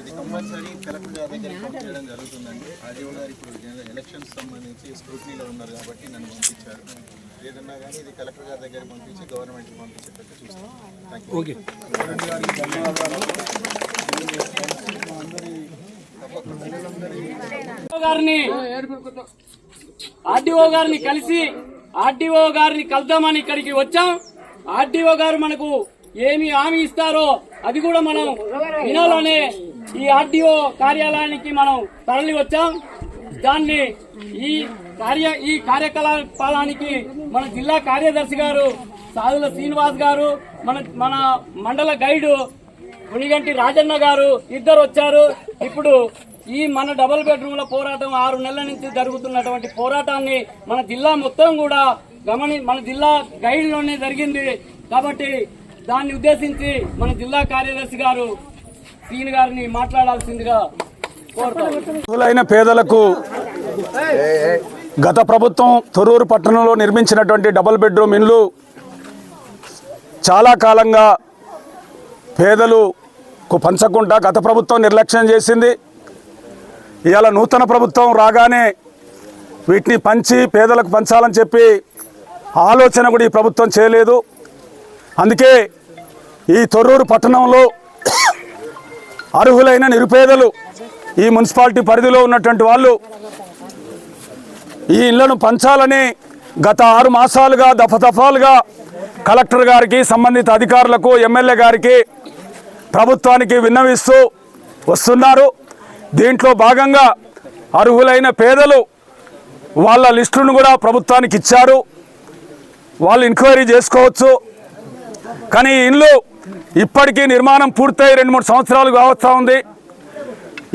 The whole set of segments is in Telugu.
ఇది కంపల్సరీ కలెక్టర్ గారి దగ్గరికి పంపించడం జరుగుతుందండి. ఆర్డీఓ గారు ఇప్పుడు ఎలక్షన్స్ సంబంధించి స్క్రూటనీలో ఉన్నారు కాబట్టి నన్ను పంపించారు. ఏదన్నా కానీ ఇది కలెక్టర్ గారి దగ్గరికి పంపించి గవర్నమెంట్కి పంపించేటట్టు చూస్తాం. థ్యాంక్ యూ ఓకే గారిని ఆర్డీఓ గారిని కలిసి ఆర్డీఓ గారిని కలుద్దామని ఇక్కడికి వచ్చాం. ఆర్డీఓ గారు మనకు ఏమి హామీ ఇస్తారో అది కూడా మనం వినాలనే ఈ ఆర్డీఓ కార్యాలయానికి మనం తరలి వచ్చాం దాన్ని ఈ కార్య ఈ కార్యకలాపాలానికి మన జిల్లా కార్యదర్శి గారు సాదుల శ్రీనివాస్ గారు మన మన మండల గైడు మునిగంటి రాజన్న గారు ఇద్దరు వచ్చారు. ఇప్పుడు ఈ మన డబుల్ బెడ్రూమ్ల పోరాటం ఆరు నెలల నుంచి జరుగుతున్నటువంటి పోరాటాన్ని మన జిల్లా మొత్తం కూడా గమని మన జిల్లా గైడ్లోనే జరిగింది. కాబట్టి దాన్ని ఉద్దేశించి మన జిల్లా కార్యదర్శి గారు శ్రీని గారిని మాట్లాడాల్సిందిగా కోరుతాం. పేదలకు గత ప్రభుత్వం తొరూరు పట్టణంలో నిర్మించినటువంటి డబుల్ బెడ్రూమ్ ఇండ్లు చాలా కాలంగా పేదలకు పంచకుండా గత ప్రభుత్వం నిర్లక్ష్యం చేసింది. ఇవాళ నూతన ప్రభుత్వం రాగానే వీటిని పంచి పేదలకు పంచాలని చెప్పి ఆలోచన కూడా ఈ ప్రభుత్వం చేయలేదు. అందుకే ఈ తొర్రూరు పట్టణంలో అర్హులైన నిరుపేదలు ఈ మున్సిపాలిటీ పరిధిలో ఉన్నటువంటి వాళ్ళు ఈ ఇళ్ళను పంచాలని గత ఆరు మాసాలుగా దఫదఫాలుగా కలెక్టర్ గారికి సంబంధిత అధికారులకు ఎమ్మెల్యే గారికి ప్రభుత్వానికి విన్నవిస్తూ వస్తున్నారు. దీంట్లో భాగంగా అర్హులైన పేదలు వాళ్ళ లిస్టును కూడా ప్రభుత్వానికి ఇచ్చారు. వాళ్ళు ఎంక్వైరీ చేసుకోవచ్చు. కానీ ఇండ్లు ఇల్లు ఇప్పటికీ నిర్మాణం పూర్తయి రెండు మూడు సంవత్సరాలు కావస్తూ ఉంది.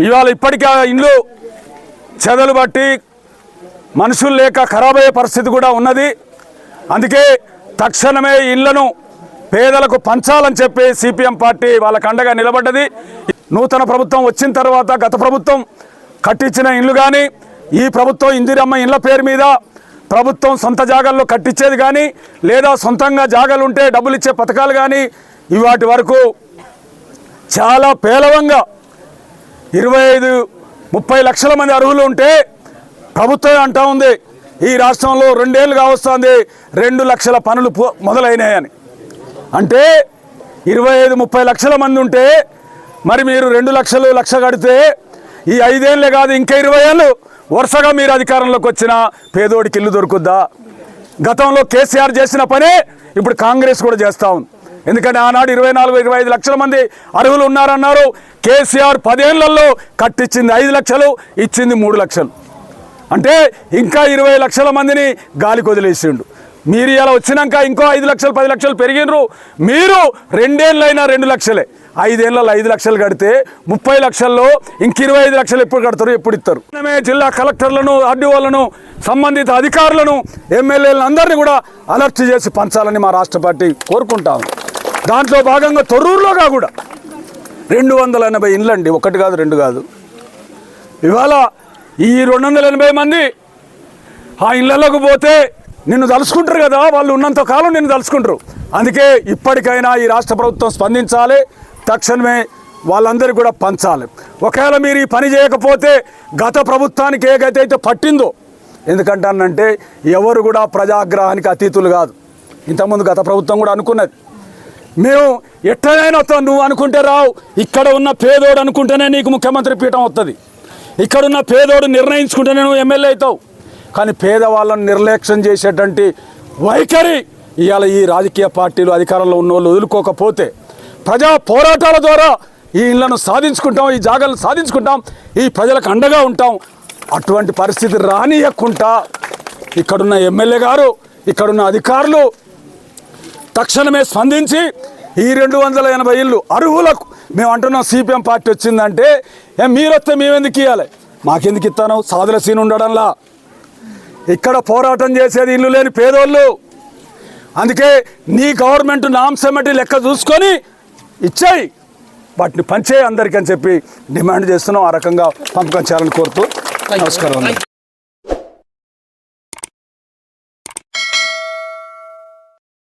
ఇవాళ ఇప్పటికీ ఆ ఇండ్లు చెదలు బట్టి మనుషులు లేక ఖరాబ్ అయ్యే పరిస్థితి కూడా ఉన్నది. అందుకే తక్షణమే ఇళ్ళను పేదలకు పంచాలని చెప్పి సిపిఎం పార్టీ వాళ్ళకు అండగా నిలబడ్డది. నూతన ప్రభుత్వం వచ్చిన తర్వాత గత ప్రభుత్వం కట్టించిన ఇండ్లు కానీ ఈ ప్రభుత్వం ఇందిరమ్మ ఇండ్ల పేరు మీద ప్రభుత్వం సొంత జాగాల్లో కట్టించేది కానీ లేదా సొంతంగా జాగాలు ఉంటే డబ్బులు ఇచ్చే పథకాలు కానీ ఇవాటి వరకు చాలా పేలవంగా ఇరవై ఐదు ముప్పై లక్షల మంది అర్హులు ఉంటే ప్రభుత్వం అంటా ఉంది ఈ రాష్ట్రంలో రెండేళ్ళు వస్తుంది రెండు లక్షల పనులు మొదలైనాయని. అంటే ఇరవై ఐదు ముప్పై లక్షల మంది ఉంటే మరి మీరు రెండు లక్షలు లక్ష కడితే ఈ ఐదేళ్ళే కాదు ఇంకా ఇరవై ఏళ్ళు వరుసగా మీరు అధికారంలోకి వచ్చిన పేదోడికి ఇల్లు దొరుకుద్దా? గతంలో కేసీఆర్ చేసిన పనే ఇప్పుడు కాంగ్రెస్ కూడా చేస్తా ఉంది. ఎందుకంటే ఆనాడు ఇరవై నాలుగు ఇరవై ఐదు లక్షల మంది అర్హులు ఉన్నారన్నారు కేసీఆర్ పదేళ్ళలో కట్టించింది ఐదు లక్షలు ఇచ్చింది మూడు లక్షలు. అంటే ఇంకా ఇరవై లక్షల మందిని గాలికి వదిలేసిండు మీరు ఇలా వచ్చినాక ఇంకో ఐదు లక్షలు పది లక్షలు పెరిగినరు మీరు రెండేళ్ళైనా రెండు లక్షలే. ఐదేళ్ళలో ఐదు లక్షలు కడితే ముప్పై లక్షల్లో ఇంక ఇరవై ఐదు లక్షలు ఎప్పుడు కడతారు ఎప్పుడు ఇస్తారు? మనమే జిల్లా కలెక్టర్లను ఆర్డీఓలను సంబంధిత అధికారులను ఎమ్మెల్యేలను అందరినీ కూడా అలర్ట్ చేసి పంచాలని మా రాష్ట్ర పార్టీ కోరుకుంటాము దాంట్లో భాగంగా తొర్రూరులోగా కూడా. రెండు వందల ఎనభై ఇండ్లండి ఒకటి కాదు రెండు కాదు. ఇవాళ ఈ రెండు వందల ఎనభై మంది ఆ ఇళ్ళలోకి పోతే నిన్ను తలుచుకుంటారు కదా వాళ్ళు ఉన్నంత కాలం నిన్ను తలుచుకుంటారు. అందుకే ఇప్పటికైనా ఈ రాష్ట్ర ప్రభుత్వం స్పందించాలి తక్షణమే వాళ్ళందరికీ కూడా పంచాలి. ఒకవేళ మీరు ఈ పని చేయకపోతే గత ప్రభుత్వానికి ఏదైతే పట్టిందో ఎందుకంటానంటే ఎవరు కూడా ప్రజాగ్రహానికి అతీతులు కాదు. ఇంతకుముందు గత ప్రభుత్వం కూడా అనుకున్నది. మేము ఎట్లనైనా వస్తాం నువ్వు అనుకుంటే రావు ఇక్కడ ఉన్న పేదోడు అనుకుంటేనే నీకు ముఖ్యమంత్రి పీఠం వస్తుంది ఇక్కడున్న పేదోడు నిర్ణయించుకుంటేనే నువ్వు ఎమ్మెల్యే అవుతావు. కానీ పేదవాళ్ళను నిర్లక్ష్యం చేసేటువంటి వైఖరి ఇవాళ ఈ రాజకీయ పార్టీలు అధికారంలో ఉన్న వాళ్ళు వదులుకోకపోతే ప్రజా పోరాటాల ద్వారా ఈ ఇళ్ళను సాధించుకుంటాం ఈ జాగాలను సాధించుకుంటాం ఈ ప్రజలకు అండగా ఉంటాం. అటువంటి పరిస్థితి రానియకుండా ఇక్కడున్న ఎమ్మెల్యే గారు ఇక్కడున్న అధికారులు తక్షణమే స్పందించి ఈ రెండు వందల ఎనభై ఇళ్ళు అర్హులకు మేము అంటున్నాం సిపిఎం పార్టీ వచ్చిందంటే ఏం మీరు వస్తే మేమెందుకు ఇవ్వాలి మాకెందుకు ఇస్తాను సాధుల సీన్ ఉండడంలా. ఇక్కడ పోరాటం చేసేది ఇల్లు లేని పేదోళ్ళు. అందుకే నీ గవర్నమెంట్ నాంశమటి లెక్క చూసుకొని ఇచ్చాయి. వాటిని పంచే అందరికీ అని చెప్పి డిమాండ్ చేస్తున్నాం. ఆ రకంగా పంపకం చేయాలని కోరుతూ నమస్కారం